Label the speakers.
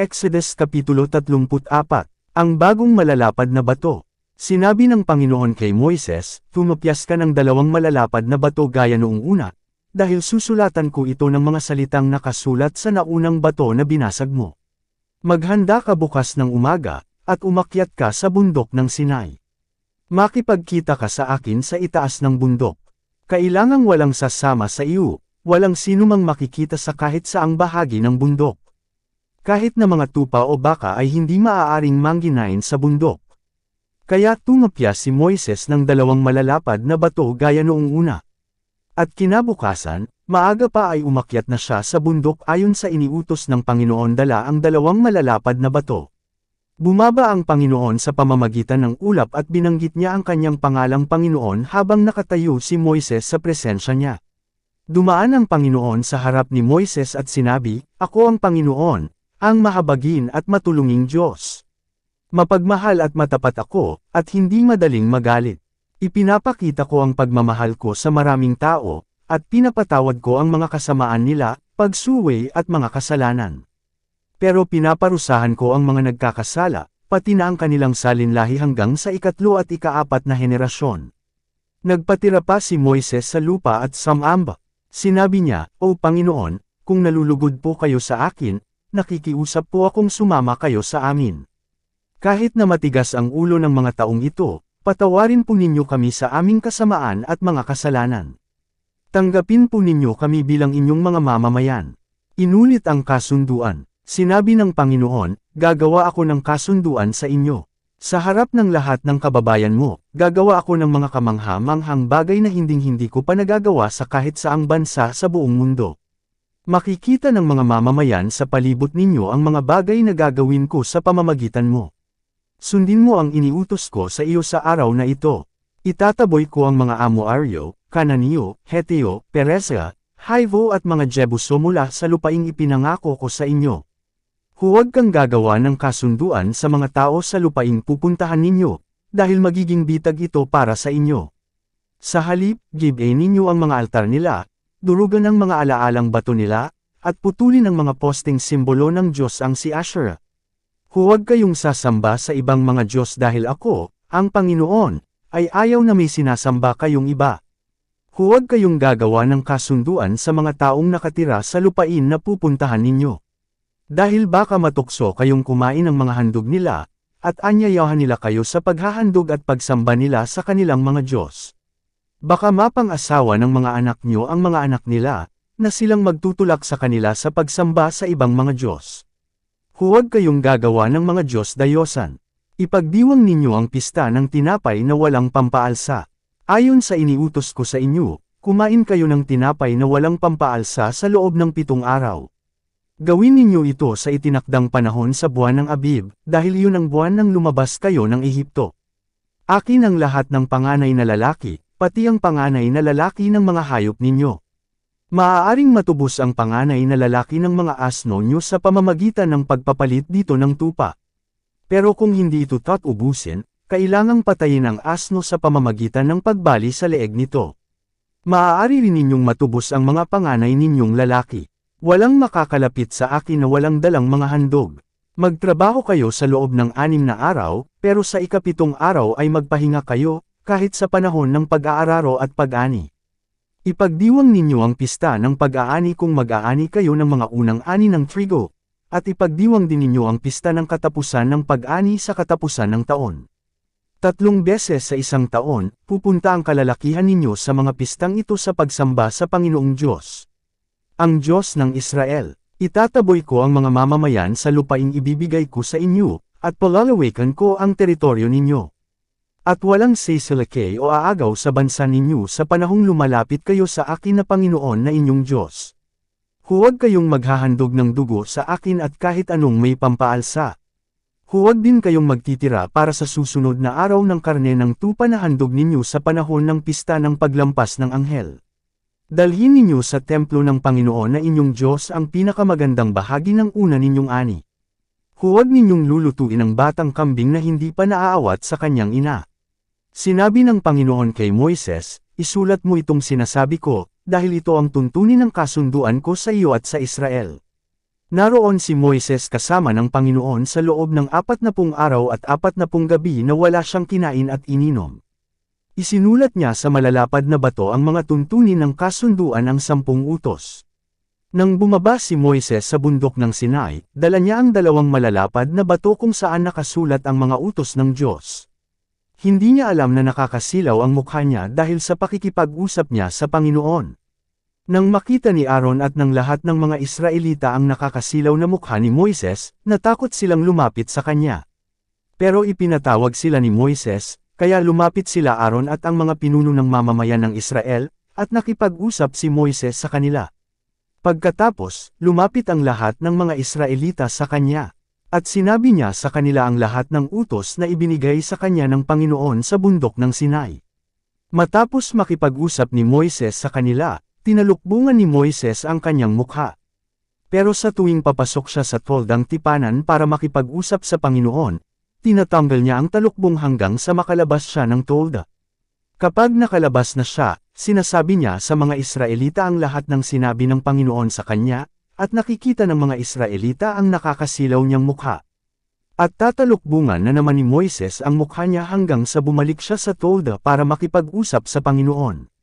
Speaker 1: Exodus Kapitulo 34 Ang bagong malalapad na bato. Sinabi ng Panginoon kay Moises, Tumapyas ka ng dalawang malalapad na bato gaya noong una, dahil susulatan ko ito ng mga salitang nakasulat sa naunang bato na binasag mo. Maghanda ka bukas ng umaga, at umakyat ka sa bundok ng Sinai. Makipagkita ka sa akin sa itaas ng bundok. Kailangang walang sasama sa iyo, walang sino mang makikita sa kahit saang bahagi ng bundok. Kahit na mga tupa o baka ay hindi maaaring mangginain sa bundok. Kaya tumapya si Moises ng dalawang malalapad na bato gaya noong una. At kinabukasan, maaga pa ay umakyat na siya sa bundok ayon sa iniutos ng Panginoon dala ang dalawang malalapad na bato. Bumaba ang Panginoon sa pamamagitan ng ulap at binanggit niya ang kanyang pangalang Panginoon habang nakatayo si Moises sa presensya niya. Dumaan ang Panginoon sa harap ni Moises at sinabi, Ako ang Panginoon, ang mahabagin at matulunging Diyos. Mapagmahal at matapat ako, at hindi madaling magalit. Ipinapakita ko ang pagmamahal ko sa maraming tao, at pinapatawad ko ang mga kasamaan nila, pagsuway at mga kasalanan. Pero pinaparusahan ko ang mga nagkakasala, pati na ang kanilang salinlahi hanggang sa ikatlo at ikaapat na henerasyon. Nagpatira pa si Moises sa lupa at samamba. Sinabi niya, O Panginoon, kung nalulugod po kayo sa akin, nakikiusap po akong sumama kayo sa amin. Kahit na matigas ang ulo ng mga taong ito, patawarin po ninyo kami sa aming kasamaan at mga kasalanan. Tanggapin po ninyo kami bilang inyong mga mamamayan. Inulit ang kasunduan. Sinabi ng Panginoon, gagawa ako ng kasunduan sa inyo. Sa harap ng lahat ng kababayan mo, gagawa ako ng mga kamangha-manghang bagay na hinding-hindi ko pa nagagawa sa kahit saang bansa sa buong mundo. Makikita ng mga mamamayan sa palibot ninyo ang mga bagay na gagawin ko sa pamamagitan mo. Sundin mo ang iniutos ko sa iyo sa araw na ito. Itataboy ko ang mga Amoaryo, Kananiyo, Heteo, Peresa, Haivo at mga Jebuso mula sa lupaing ipinangako ko sa inyo. Huwag kang gagawa ng kasunduan sa mga tao sa lupaing pupuntahan ninyo, dahil magiging bitag ito para sa inyo. Sa halip, gibe ninyo ang mga altar nila, durugan ang mga alaalang bato nila, at putulin ang mga posting simbolo ng Diyos ang si Asherah. Huwag kayong sasamba sa ibang mga Diyos dahil ako, ang Panginoon, ay ayaw na may sinasamba kayong iba. Huwag kayong gagawa ng kasunduan sa mga taong nakatira sa lupain na pupuntahan ninyo. Dahil baka matukso kayong kumain ng mga handog nila, at anyayahan nila kayo sa paghahandog at pagsamba nila sa kanilang mga Diyos. Baka mapang-asawa ng mga anak nyo ang mga anak nila, na silang magtutulak sa kanila sa pagsamba sa ibang mga Diyos. Huwag kayong gagawa ng mga Diyos dayosan. Ipagdiwang ninyo ang pista ng tinapay na walang pampaalsa. Ayon sa iniutos ko sa inyo, kumain kayo ng tinapay na walang pampaalsa sa loob ng pitong araw. Gawin ninyo ito sa itinakdang panahon sa buwan ng Abib, dahil yun ang buwan nang lumabas kayo ng Ehipto. Akin ang lahat ng panganay na lalaki, pati ang panganay na lalaki ng mga hayop ninyo. Maaaring matubos ang panganay na lalaki ng mga asno nyo sa pamamagitan ng pagpapalit dito ng tupa. Pero kung hindi ito tat ubusin, kailangang patayin ang asno sa pamamagitan ng pagbali sa leeg nito. Maaari rin ninyong matubos ang mga panganay ninyong lalaki. Walang makakalapit sa akin na walang dalang mga handog. Magtrabaho kayo sa loob ng anim na araw, pero sa ikapitong araw ay magpahinga kayo, kahit sa panahon ng pag-aararo at pag-ani. Ipagdiwang ninyo ang pista ng pag-aani kung mag-aani kayo ng mga unang ani ng trigo, at ipagdiwang din ninyo ang pista ng katapusan ng pag-ani sa katapusan ng taon. Tatlong beses sa isang taon, pupunta ang kalalakihan ninyo sa mga pistang ito sa pagsamba sa Panginoong Diyos. Ang Diyos ng Israel, itataboy ko ang mga mamamayan sa lupaing ibibigay ko sa inyo, at palalawikan ko ang teritoryo ninyo. At walang sisilake o aagaw sa bansa ninyo sa panahong lumalapit kayo sa akin na Panginoon na inyong Diyos. Huwag kayong maghahandog ng dugo sa akin at kahit anong may pampaalsa. Huwag din kayong magtitira para sa susunod na araw ng karne ng tupa na handog ninyo sa panahon ng pista ng paglampas ng anghel. Dalhin ninyo sa templo ng Panginoon na inyong Diyos ang pinakamagandang bahagi ng una ninyong ani. Huwag ninyong lulutuin ang batang kambing na hindi pa naaawat sa kanyang ina. Sinabi ng Panginoon kay Moises, isulat mo itong sinasabi ko, dahil ito ang tuntunin ng kasunduan ko sa iyo at sa Israel. Naroon si Moises kasama ng Panginoon sa loob ng apat na pung araw at apat na pung gabi na wala siyang kinain at ininom. Isinulat niya sa malalapad na bato ang mga tuntunin ng kasunduan ang sampung utos. Nang bumaba si Moises sa bundok ng Sinai, dala niya ang dalawang malalapad na bato kung saan nakasulat ang mga utos ng Diyos. Hindi niya alam na nakakasilaw ang mukha niya dahil sa pakikipag-usap niya sa Panginoon. Nang makita ni Aaron at ng lahat ng mga Israelita ang nakakasilaw na mukha ni Moises, natakot silang lumapit sa kanya. Pero ipinatawag sila ni Moises, kaya lumapit sila Aaron at ang mga pinuno ng mamamayan ng Israel, at nakipag-usap si Moises sa kanila. Pagkatapos, lumapit ang lahat ng mga Israelita sa kanya. At sinabi niya sa kanila ang lahat ng utos na ibinigay sa kanya ng Panginoon sa bundok ng Sinai. Matapos makipag-usap ni Moises sa kanila, tinalukbungan ni Moises ang kanyang mukha. Pero sa tuwing papasok siya sa toldang tipanan para makipag-usap sa Panginoon, tinatanggal niya ang talukbong hanggang sa makalabas siya ng tolda. Kapag nakalabas na siya, sinasabi niya sa mga Israelita ang lahat ng sinabi ng Panginoon sa kanya, at nakikita ng mga Israelita ang nakakasilaw niyang mukha. At tatalukbungan na naman ni Moises ang mukha niya hanggang sa bumalik siya sa tolda para makipag-usap sa Panginoon.